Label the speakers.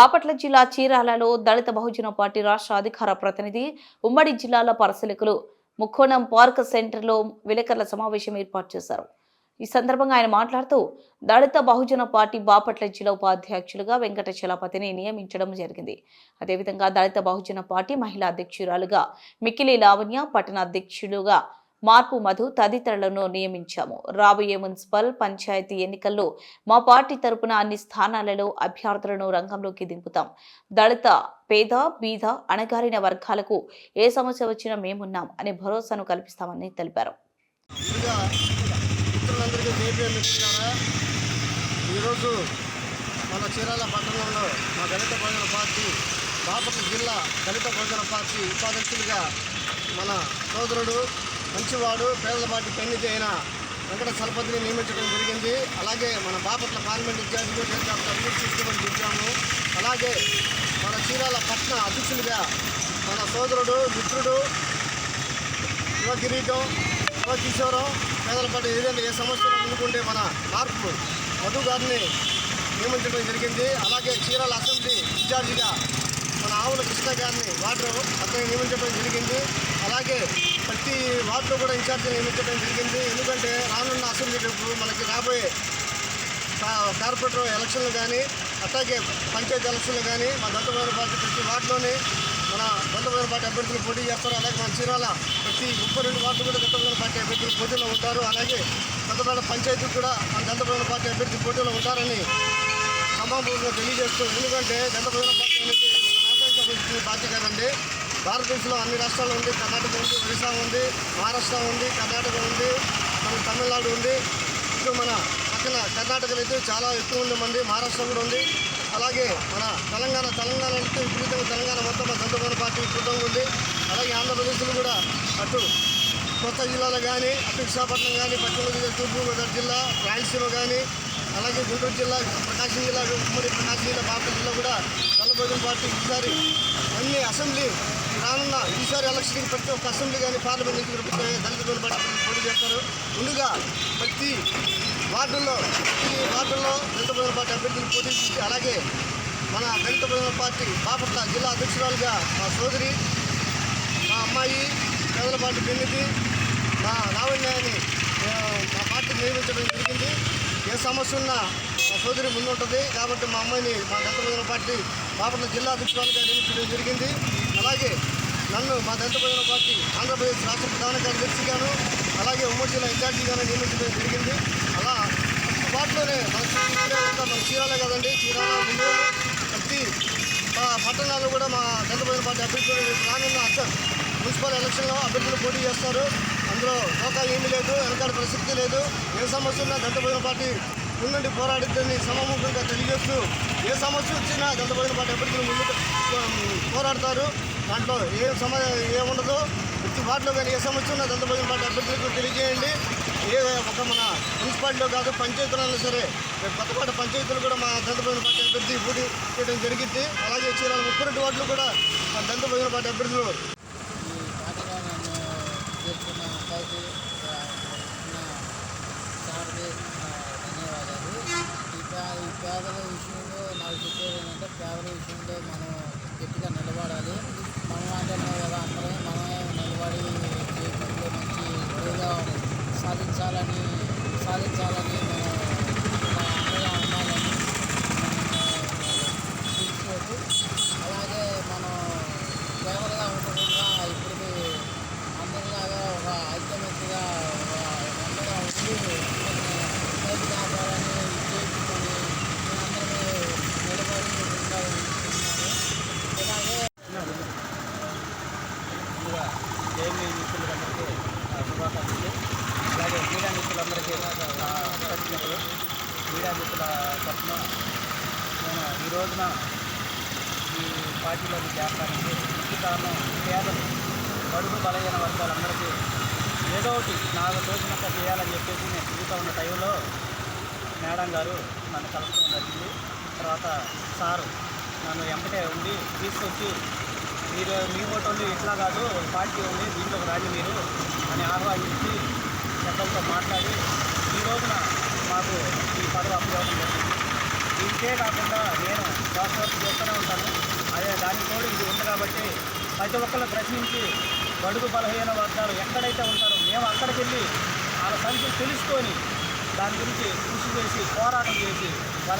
Speaker 1: బాపట్ల జిల్లా చీరాలలో దళిత బహుజన పార్టీ రాష్ట్ర అధికార ప్రతినిధి ఉమ్మడి జిల్లాల పరిశీలకులు ముక్కోణం పార్క్ సెంటర్లో విలేకరుల సమావేశం ఏర్పాటు చేశారు. ఈ సందర్భంగా ఆయన మాట్లాడుతూ దళిత బహుజన పార్టీ బాపట్ల జిల్లా ఉపాధ్యక్షులుగా వెంకట చలపతిని నియమించడం జరిగింది. అదేవిధంగా దళిత బహుజన పార్టీ మహిళా అధ్యక్షురాలుగా మిక్కిలి లావణ్య పట్టణ అధ్యక్షులుగా మార్పు మధు తదితరులను నియమించాము. రాబోయే మున్సిపల్ పంచాయతీ ఎన్నికల్లో మా పార్టీ తరపున అన్ని స్థానాలలో అభ్యర్థులను రంగంలోకి దింపుతాం. దళిత పేద బీద అణగారిన వర్గాలకు ఏ సమస్య వచ్చినా మేమున్నాం అనే భరోసాను కల్పిస్తామని తెలిపారు.
Speaker 2: ఈరోజు మన చీరాల పట్టణంలో మా దళిత భోజన పార్టీ బాపట్ల జిల్లా దళిత భోజన పార్టీ ఉపాధ్యక్షులుగా మన సోదరుడు మంచివాడు పేదల పార్టీ పెన్నిధి అయిన వెంకట చలపతిని నియమించడం జరిగింది. అలాగే మన బాపట్ల పార్లమెంట్ ఇన్ఛార్జిగా నేను డాక్టర్ అభివృద్ధి తీసుకోమని చెప్పాము అలాగే మన చీరాల పట్న అధ్యక్షులుగా మన సోదరుడు మిత్రుడు యువ కిరీటం యువ కిషోరం పేదల పార్టీ ఏదైనా ఏ సమస్యలు ఎదుర్కొంటే మన మార్పు మధు గారిని నియమించడం జరిగింది. అలాగే చీరాల అసెంబ్లీ ఇన్ఛార్జిగా ఆవుల కృష్ణ గారిని వార్డు అతన్ని నియమించడం జరిగింది. అలాగే ప్రతి వార్డులో కూడా ఇన్ఛార్జి నియమించడం జరిగింది. ఎందుకంటే రానున్న అసెంబ్లీ మనకి రాబోయే కార్పొరేటర్ ఎలక్షన్లు కానీ అట్లాగే పంచాయతీ ఎలక్షన్లు కానీ మా దంతమైన పార్టీ ప్రతి వార్డులోనే మన దంతమైన పార్టీ అభ్యర్థులు పోటీ చేస్తారు. అలాగే మన చీరాల ప్రతి ముప్పై రెండు వార్డులు కూడా దంతమైన పార్టీ అభ్యర్థులు పోటీలో ఉంటారు. అలాగే దంతమైన పంచాయతీ కూడా మన దంతమైన పార్టీ అభ్యర్థి పోటీలో ఉంటారని సమాపూర్వకంగా తెలియజేస్తూ ఎందుకంటే దంతమైన పార్టీ అనేది మన రాష్ట్రానికి సంబంధించిన పార్టీ భారతదేశంలో అన్ని రాష్ట్రాలు ఉంది. కర్ణాటక ఉంది ఒరిస్సా ఉంది మహారాష్ట్ర ఉంది కర్ణాటక ఉంది మన తమిళనాడు ఉంది. ఇటు మన పక్కన కర్ణాటకలో అయితే చాలా ఎక్కువ ఉంది మంది మహారాష్ట్ర కూడా ఉంది. అలాగే మన తెలంగాణ తెలంగాణ అంటే విపరీతంగా తెలంగాణ మొత్తం మన పార్టీ విపరీతంగా ఉంది. అలాగే ఆంధ్రప్రదేశ్లో కూడా అటు కొత్త జిల్లాలో కానీ అటు విశాఖపట్నం కానీ పశ్చిమ గోదావరి తూర్పు గోదావరి జిల్లా రాయలసీమ కానీ అలాగే గుంటూరు జిల్లా ప్రకాశం జిల్లా ఉమ్మడి ప్రకాశం జిల్లా బాపట్ల జిల్లా కూడా తెల్లబోజన పార్టీ ఈసారి అన్ని అసెంబ్లీ రానున్న ఈసారి ఎలక్షన్కి ప్రతి ఒక్క అసెంబ్లీ కానీ పార్లమెంట్ ఎన్నికలు దళిత పార్టీ పోటీ చేస్తారు. ముందుగా ప్రతి వార్డుల్లో ప్రతి వార్డుల్లో దళిత ప్రజల పార్టీ అభ్యర్థులు పోటీ చేసి అలాగే మన దళిత ప్రజల పార్టీ బాపట్ల జిల్లా అధ్యక్షురాలుగా మా సోదరి మా అమ్మాయి ప్రజల పార్టీ పెన్నిది మా లావణ్యాన్ని మా పార్టీ నియమించడం జరిగింది. ఏ సమస్య ఉన్నా మా సోదరి ముందుంటుంది. కాబట్టి మా అమ్మాయిని మా దంతభోజన పార్టీ బాపట్ల జిల్లా అధ్యక్షురాలుగా నియమించడం జరిగింది. అలాగే నన్ను మా దంతభోజన పార్టీ ఆంధ్రప్రదేశ్ రాష్ట్ర ప్రధాన కార్యదర్శిగాను అలాగే ఉమ్మడి జిల్లా ఇన్ఛార్జిగాను నియమించడం జరిగింది. అలా వాటిలోనే మన మన చీరాలే కదండి చీరాల ముందు ప్రతి పట్టణాలు పట్టణాల్లో కూడా మా దళితమైన పార్టీ అభ్యర్థులు రానున్న అస- మున్సిపల్ ఎలక్షన్లో అభ్యర్థులు పోటీ చేస్తారు. అందులో లోకా ఏమీ లేదు వెనకాల ప్రసక్తి లేదు. ఏ సమస్య ఉన్నా దళితమైన పార్టీ ముందుండి పోరాడుతుంది సమముఖంగా తెలియజేస్తూ ఏ సమస్య వచ్చినా దళితమైన పార్టీ ఎప్పటికీ ముందు పోరాడతారు. దాంట్లో ఏ సమ ఏముండదు. ప్రతి వార్డులో కానీ ఏ సమస్య ఉన్నా దళితమైన పార్టీ అభ్యర్థులకు తెలియజేయండి. ఏ ఒక మన మున్సిపాలిటీలో కాదు పంచాయతీలో సరే కొత్తపాటు కొత్తపాట పంచాయతీలు కూడా మా దంతభోజన పార్టీ అభ్యర్థి పోటీ చేయడం జరిగింది. అలాగే చీరాల ముప్పై రెండు వార్డులు కూడా మా దంతభోజన పార్టీ అభ్యర్థులు
Speaker 3: ఈ పాటలో నన్ను చేర్చుకున్న అబ్బాయికి ఆ, ఉన్న సార్కి ఆ, ధన్యవాదాలు ఈ పే ఈ పేదల విషయంలో నాకు సేవల విషయంలో మనం గట్టిగా నిలబడాలి. మనం అంటున్నాం కదా అందరం మనమే నిలబడి జీవితంలో మంచి వడిగా సాధించాలని సాధించాలని మనం మన అండగా ఉండాలని మనం తీసుకోవద్దు అలాగే మనం కేవలంగా ఉండకుండా ఇప్పుడు అందరిలాగా ఒక ఐక్యమత్యగా ఒక అందగా ఉండి పైకి రావాలని చేసుకొని అందరూ నిలబడి ఉండాలని అలాగే
Speaker 4: ముందుగా జేఎంఈ మిత్రులందరికీ ఆ, శుభాకాంక్షలు అలాగే మీడియా మిత్రులందరికీ నా కృతజ్ఞతలు మీడియా మిత్రుల తరఫున నేను ఈ రోజున ఈ పార్టీలోకి చేరడానికి ముఖ్య కారణం పేదలు బడుగు బలహీన వర్గాలందరికీ ఏదో ఒకటి నాకు తోచినంత చేయాలని చెప్పేసి నేను తిరుగుతూ ఉన్న టైంలో మేడం గారు నన్ను కలవడం జరిగింది. తర్వాత సారు నన్ను ఎంపటే ఉండి తీసుకొచ్చి మీరు మీ ఓటోళ్ళు ఇట్లా కాదు పార్టీ ఉంది దీంట్లోకి రాండి మీరు అని ఆహ్వానించి పెద్దలతో మాట్లాడి ఈ రోజున నాకు ఈ పదవి అప్పగవడం జరిగింది ఇంతే కాకుండా నేను సోషల్ చేస్తూనే ఉంటాను. అదే దానికి తోడు ఇది ఉంది కాబట్టి ప్రతి ఒక్కళ్ళు ప్రశ్నించి బడుగు బలహీన వర్గాలు ఎక్కడైతే ఉంటారో మేము అక్కడికి వెళ్ళి వాళ్ళ సంఖ్య తెలుసుకొని దాని గురించి కృషి చేసి పోరాటం చేసి